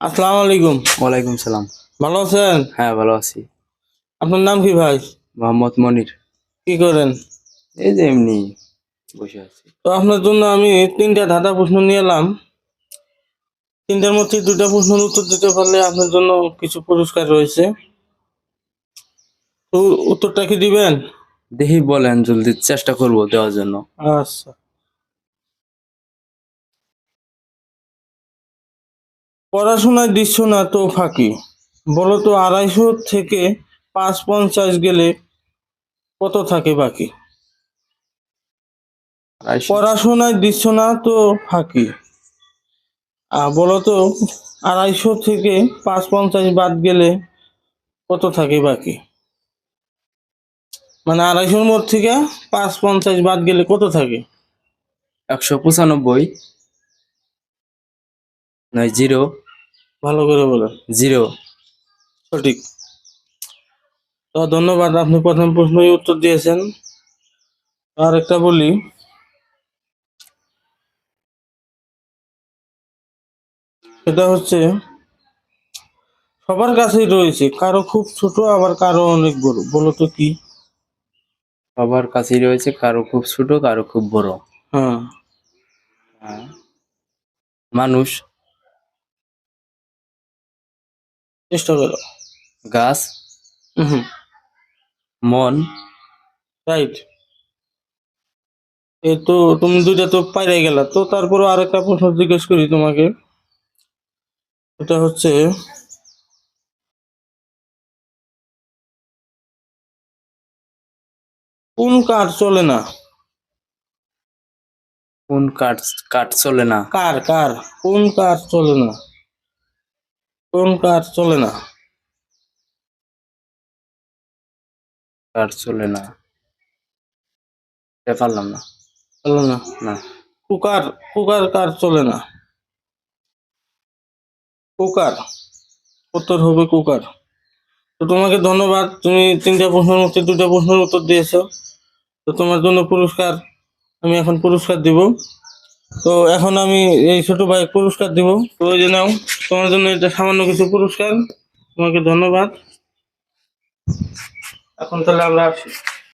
আসসালামু আলাইকুম। ওয়ালাইকুম সালাম। ভালো আছেন? হ্যাঁ ভালো আছি। আপনার নাম কি ভাই? মোহাম্মদ মনির। কি করেন? এই যে এমনি বসে আছি। তো আপনার জন্য আমি তিনটা ধাঁধা প্রশ্ন নিয়ে এলাম। তিনটার মধ্যে দুটা প্রশ্নের উত্তর দিতে পারলে আপনার জন্য কিছু পুরস্কার রয়েছে। তো উত্তরটা কি দিবেন? দেখি বলেন জলদি চেষ্টা করব দেওয়ার জন্য। আচ্ছা। পড়াশোনায় দিচ্ছ না তো ফাঁকি? বলো তো আড়াইশো থেকে পাঁচ পঞ্চাশ গেলে কত থাকে বাকি? পড়াশোনায় দিচ্ছ না তো ফাঁকি? আর বলো তো আড়াইশো থেকে পাঁচ পঞ্চাশ বাদ গেলে কত থাকে বাকি? মানে আড়াইশোর মধ্যে থেকে পাঁচ পঞ্চাশ বাদ গেলে কত থাকে? একশো পঁচানব্বই। নয় জিরো। ভালো করে বলেন জিরো। সঠিক। তো ধন্যবাদ আপনি প্রথম প্রশ্নই উত্তর দিয়েছেন। আর একটা বলি। সেটা হচ্ছে সবার কাছেই রয়েছে কারও খুব ছোট আবার কারও অনেক বড়। বলো তো কি? সবার কাছেই রয়েছে কারও খুব ছোট কারও খুব বড়। হ্যাঁ হ্যাঁ। মানুষ। চেষ্টা করো গাছ? হুম মন? রাইট এই তো তুমি দুইটা তো পাইরে গেলা। তো তারপরে আরেকটা প্রশ্ন জিজ্ঞেস করি তোমাকে। এটা হচ্ছে কোন কার চলে না? কোন কাঠ কাঠ চলে না? কার কার? কোন কার চলে না? কোন কার চলে না। কাঠ চলে না। পারলাম না। চলে না? না। কুকার কুকার কার চলে না? কুকার, উত্তর হবে কুকার। তো তোমাকে ধন্যবাদ, তুমি তিনটা প্রশ্নের মধ্যে দুটা প্রশ্নের উত্তর দিয়েছ। তো তোমার জন্য পুরস্কার, আমি এখন পুরস্কার দিব। তো এখন আমি এই ছোট ভাই পুরস্কার দিব। প্রয়োজন নাও, তোমার জন্য এটা সামান্য কিছু পুরস্কার। তোমাকে ধন্যবাদ। এখন তাহলে আমরা আসি।